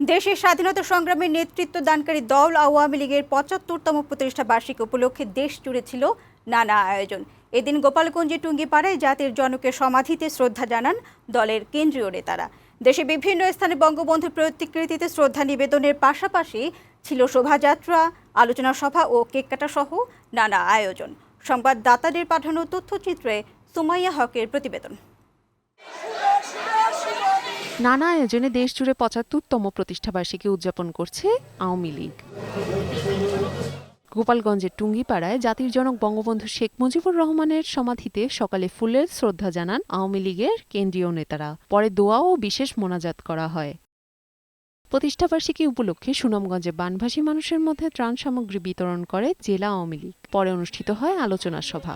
দেশের স্বাধীনতা সংগ্রামের নেতৃত্ব দানকারী দল আওয়ামী লীগের পঁচাত্তরতম প্রতিষ্ঠা বার্ষিকী উপলক্ষে দেশ জুড়ে ছিল নানা আয়োজন। এদিন গোপালগঞ্জে টুঙ্গিপাড়ায় জাতির জনকের সমাধিতে শ্রদ্ধা জানান দলের কেন্দ্রীয় নেতারা। দেশে বিভিন্ন স্থানে বঙ্গবন্ধুর প্রতিকৃতিতে শ্রদ্ধা নিবেদনের পাশাপাশি ছিল শোভাযাত্রা, আলোচনা সভা ও কেক কাটা সহ নানা আয়োজন। সংবাদদাতাদের পাঠানো তথ্যচিত্রে সুমাইয়া হকের প্রতিবেদন। নানা আয়োজনে দেশ জুড়ে পঁচাত্তরতম প্রতিষ্ঠাবার্ষিকী উদযাপন করছে আওয়ামী লীগ। গোপালগঞ্জের টুঙ্গিপাড়ায় জাতির জনক বঙ্গবন্ধু শেখ মুজিবুর রহমানের সমাধিতে সকালে ফুলের শ্রদ্ধা জানান আওয়ামী লীগের কেন্দ্রীয় নেতারা। পরে দোয়া ও বিশেষ মোনাজাত করা হয়। প্রতিষ্ঠাবার্ষিকী উপলক্ষে সুনামগঞ্জে বানভাসী মানুষের মধ্যে ত্রাণ সামগ্রী বিতরণ করে জেলা আওয়ামী লীগ। পরে অনুষ্ঠিত হয় আলোচনা সভা।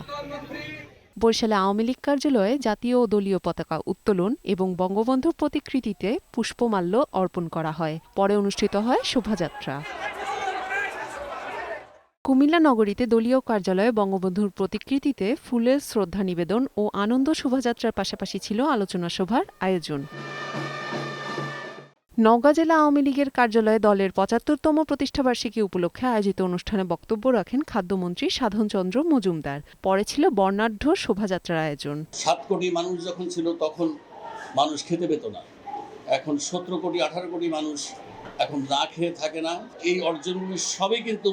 বরিশালে আওয়ামী লীগ কার্যালয়ে জাতীয় ও দলীয় পতাকা উত্তোলন এবং বঙ্গবন্ধুর প্রতিকৃতিতে পুষ্পমাল্য অর্পণ করা হয়। পরে অনুষ্ঠিত হয় শোভাযাত্রা। কুমিল্লা নগরীতে দলীয় কার্যালয়ে বঙ্গবন্ধুর প্রতিকৃতিতে ফুলের শ্রদ্ধা নিবেদন ও আনন্দ শোভাযাত্রার পাশাপাশি ছিল আলোচনা সভার আয়োজন। নওগাঁ জেলা আওয়ামী লীগের কার্যালয়ে দলের পঁচাত্তরতম প্রতিষ্ঠাবার্ষিকী উপলক্ষে আয়োজিত অনুষ্ঠানে বক্তব্য রাখেন খাদ্যমন্ত্রী সাধনচন্দ্র মজুমদার। পরে ছিল বর্ণাঢ্য শোভাযাত্রার আয়োজন। সাত কোটি মানুষ যখন ছিল, তখন মানুষ খেতে পেত না। এখন সতেরো কোটি, আঠারো কোটি মানুষ এখন না খেয়ে থাকে না। এই অর্জনগুলি সবই কিন্তু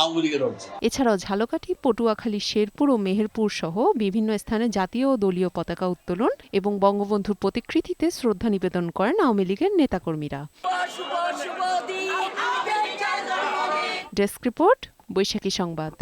আওয়ামী লীগের অর্জন এছাড়াও ঝালকাঠি পটুয়াখালী শেরপুর ও মেহেরপুর সহ বিভিন্ন স্থানে জাতীয় ও দলীয় পতাকা উত্তোলন এবং বঙ্গবন্ধুর প্রতিকৃতিতে শ্রদ্ধা নিবেদন করেন আওয়ামী লীগের নেতাকর্মীরা। ডেস্ক রিপোর্ট বৈশাখী সংবাদ।